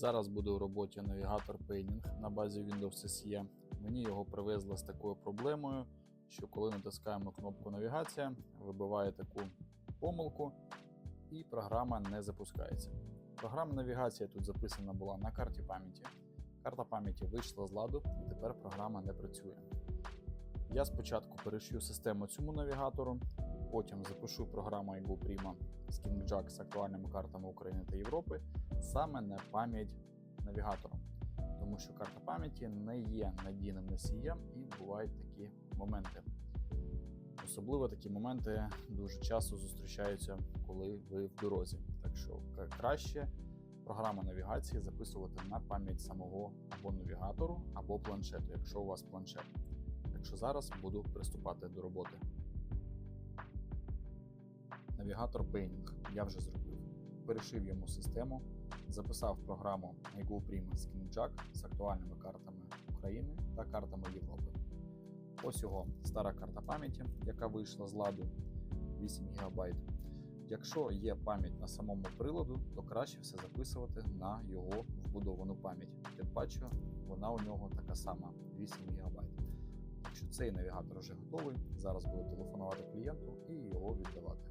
Зараз буде у роботі навігатор Painting на базі Windows SE. Мені його привезли з такою проблемою, що коли натискаємо кнопку навігація, вибиває таку помилку, і програма не запускається. Програма навігація тут записана була на карті пам'яті. Карта пам'яті вийшла з ладу, і тепер програма не працює. Я спочатку перешью систему цьому навігатору, потім запишу програму Prima з KingJack з актуальними картами України та Європи саме на пам'ять навігатора, тому що карта пам'яті не є надійним носієм і бувають такі моменти. Особливо такі моменти дуже часто зустрічаються, коли ви в дорозі. Так що краще програму навігації записувати на пам'ять самого або навігатору, або планшету, якщо у вас планшет. Так що зараз буду приступати до роботи. Навігатор Painting я вже зробив. Перешив йому систему, записав програму iGo Prima з з актуальними картами України та картами Європи. Ось його стара карта пам'яті, яка вийшла з ладу 8 ГБ. Якщо є пам'ять на самому приладу, то краще все записувати на його вбудовану пам'ять. Тим паче, вона у нього така сама 8 ГБ. Так що цей навігатор вже готовий. Зараз буду телефонувати клієнту і його віддавати.